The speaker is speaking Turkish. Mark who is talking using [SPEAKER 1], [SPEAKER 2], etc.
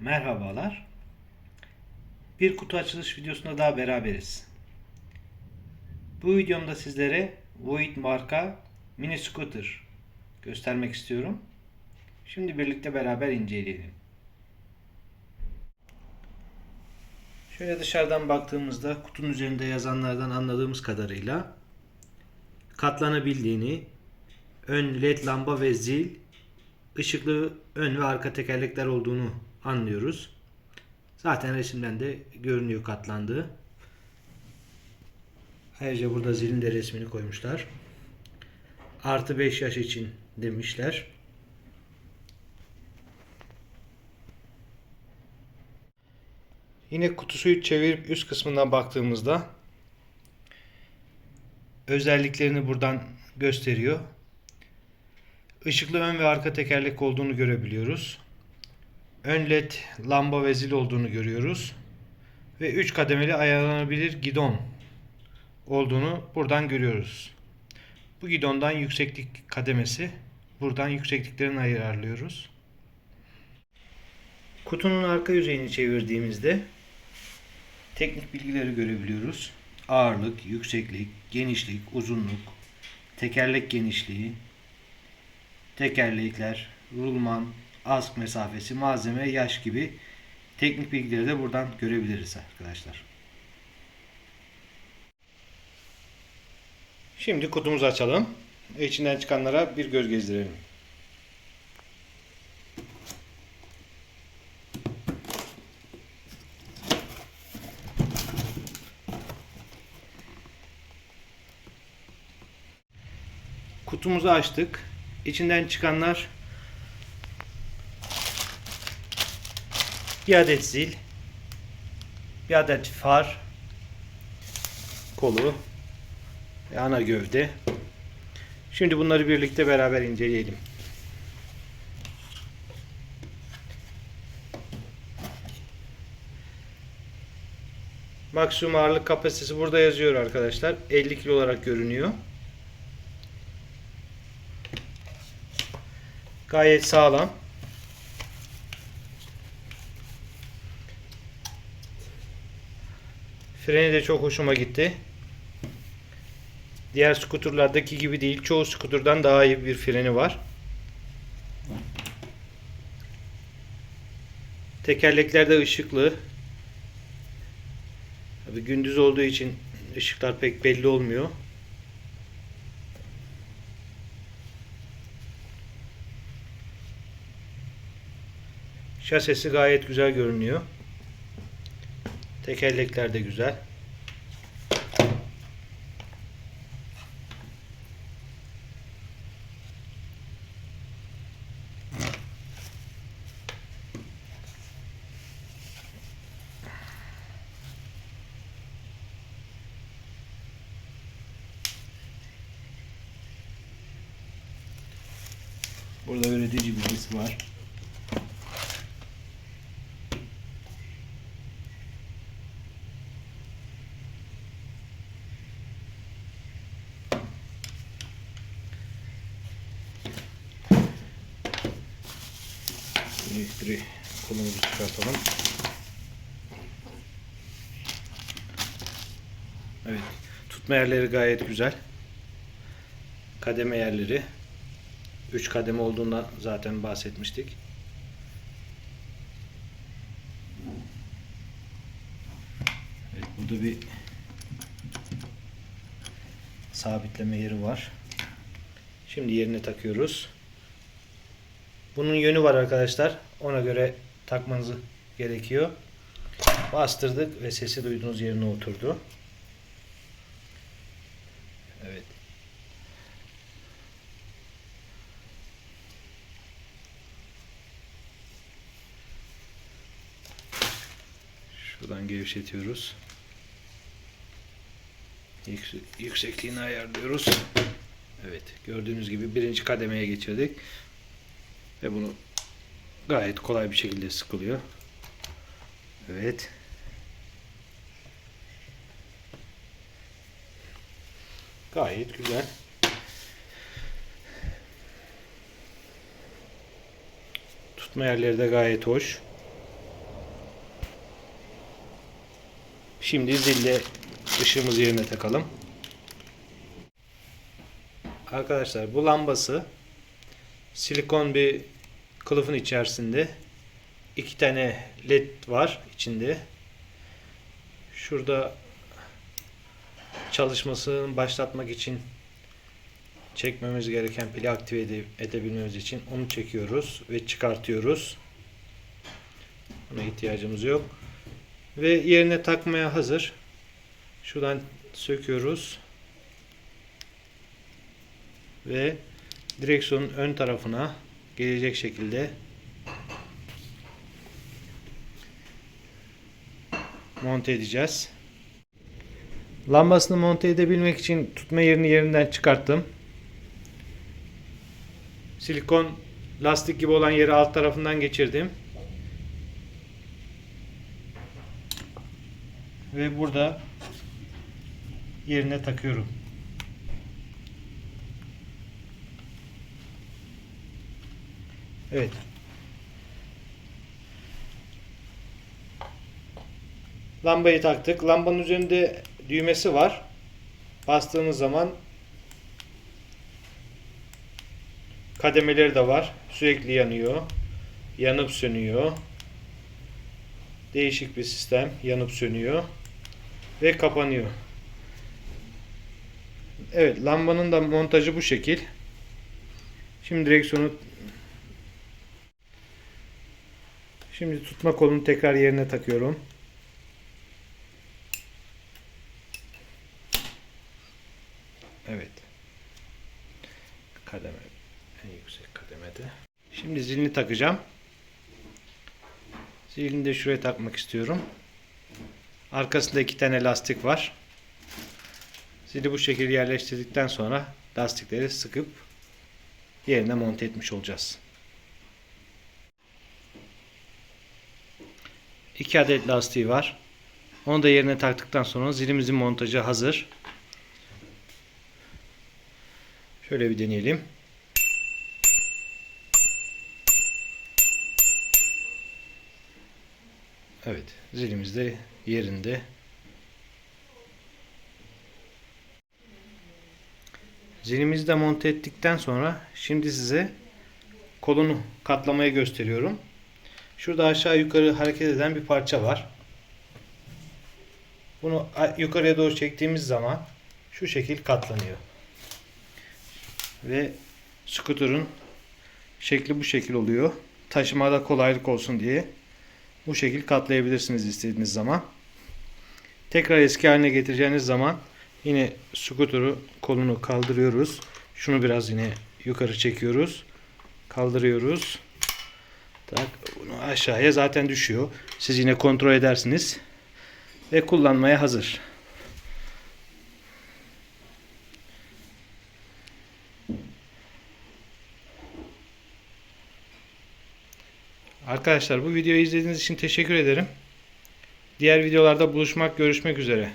[SPEAKER 1] Merhabalar. Bir kutu açılış videosunda daha beraberiz. Bu videomda sizlere Void marka mini scooter göstermek istiyorum. Şimdi birlikte beraber inceleyelim. Şöyle dışarıdan baktığımızda kutunun üzerinde yazanlardan anladığımız kadarıyla katlanabildiğini, ön led lamba ve zil, ışıklı ön ve arka tekerlekler olduğunu anlıyoruz. Zaten resimden de görünüyor katlandığı. Ayrıca burada zilin de resmini koymuşlar. Artı 5 yaş için demişler. Yine kutusuyu çevirip üst kısmından baktığımızda özelliklerini buradan gösteriyor. Işıklı ön ve arka tekerlek olduğunu görebiliyoruz. Ön led lamba ve zil olduğunu görüyoruz. Ve 3 kademeli ayarlanabilir gidon olduğunu buradan görüyoruz. Bu gidondan yükseklik kademesi. Buradan yüksekliklerini ayarlıyoruz. Kutunun arka yüzeyini çevirdiğimizde teknik bilgileri görebiliyoruz. Ağırlık, yükseklik, genişlik, uzunluk, tekerlek genişliği, tekerlekler, rulman, ask mesafesi, malzeme, yaş gibi teknik bilgileri de buradan görebiliriz arkadaşlar. Şimdi kutumuzu açalım. İçinden çıkanlara bir göz gezdirelim. Kutumuzu açtık. İçinden çıkanlar bir adet zil, bir adet far, kolu ve ana gövde. Şimdi bunları birlikte beraber inceleyelim. Maksimum ağırlık kapasitesi burada yazıyor arkadaşlar. 50 kilo olarak görünüyor. Gayet sağlam. Freni de çok hoşuma gitti. Diğer skuterlardaki gibi değil. Çoğu skuterdan daha iyi bir freni var. Tekerlekler de ışıklı. Tabii gündüz olduğu için ışıklar pek belli olmuyor. Şasesi gayet güzel görünüyor. Tekerlekler de güzel. Burada üretici bilgisi var. Elektri kolumuzu çıkartalım. Evet. Tutma yerleri gayet güzel. Kademe yerleri. 3 kademe olduğunda zaten bahsetmiştik. Evet, burada bir sabitleme yeri var. Şimdi yerine takıyoruz. Bunun yönü var arkadaşlar. Ona göre takmanız gerekiyor. Bastırdık ve sesi duyduğunuz yerine oturdu. Evet. Şuradan gevşetiyoruz. Yüksek, yüksekliğini ayarlıyoruz. Evet. Gördüğünüz gibi birinci kademeye geçirdik. Ve bunu gayet kolay bir şekilde sıkılıyor. Evet. Gayet güzel. Tutma yerleri de gayet hoş. Şimdi zille ışığımızı yerine takalım. Arkadaşlar bu lambası silikon bir kılıfın içerisinde iki tane led var içinde. Şurada çalışmasını başlatmak için çekmemiz gereken pili aktive ede- edebilmemiz için onu çekiyoruz ve çıkartıyoruz. Buna ihtiyacımız yok. Ve yerine takmaya hazır. Şuradan söküyoruz. Ve direksiyonun ön tarafına gelecek şekilde monte edeceğiz. Lambasını monte edebilmek için tutma yerini yerinden çıkarttım. Silikon lastik gibi olan yeri alt tarafından geçirdim. Ve burada yerine takıyorum. Evet. Lambayı taktık. Lambanın üzerinde düğmesi var. Bastığımız zaman kademeleri de var. Sürekli yanıyor. Yanıp sönüyor. Değişik bir sistem. Yanıp sönüyor. Ve kapanıyor. Evet lambanın da montajı bu şekil. Şimdi direksiyonu Şimdi tutma kolunu tekrar yerine takıyorum. Evet. Kademe en yüksek kademede. Şimdi zilini takacağım. Zilini de şuraya takmak istiyorum. Arkasında iki tane lastik var. Zili bu şekilde yerleştirdikten sonra lastikleri sıkıp yerine monte etmiş olacağız. 2 adet lastiği var. Onu da yerine taktıktan sonra zilimizin montajı hazır. Şöyle bir deneyelim. Evet, zilimiz de yerinde. Zilimizi de monte ettikten sonra şimdi size kolunu katlamayı gösteriyorum. Şurada aşağı yukarı hareket eden bir parça var. Bunu yukarıya doğru çektiğimiz zaman şu şekil katlanıyor. Ve skuterın şekli bu şekil oluyor. Taşımada kolaylık olsun diye bu şekil katlayabilirsiniz istediğiniz zaman. Tekrar eski haline getireceğiniz zaman yine skuterı kolunu kaldırıyoruz. Şunu biraz yine yukarı çekiyoruz. Kaldırıyoruz. Tak, bunu aşağıya zaten düşüyor. Siz yine kontrol edersiniz. Ve kullanmaya hazır. Arkadaşlar bu videoyu izlediğiniz için teşekkür ederim. Diğer videolarda buluşmak, görüşmek üzere.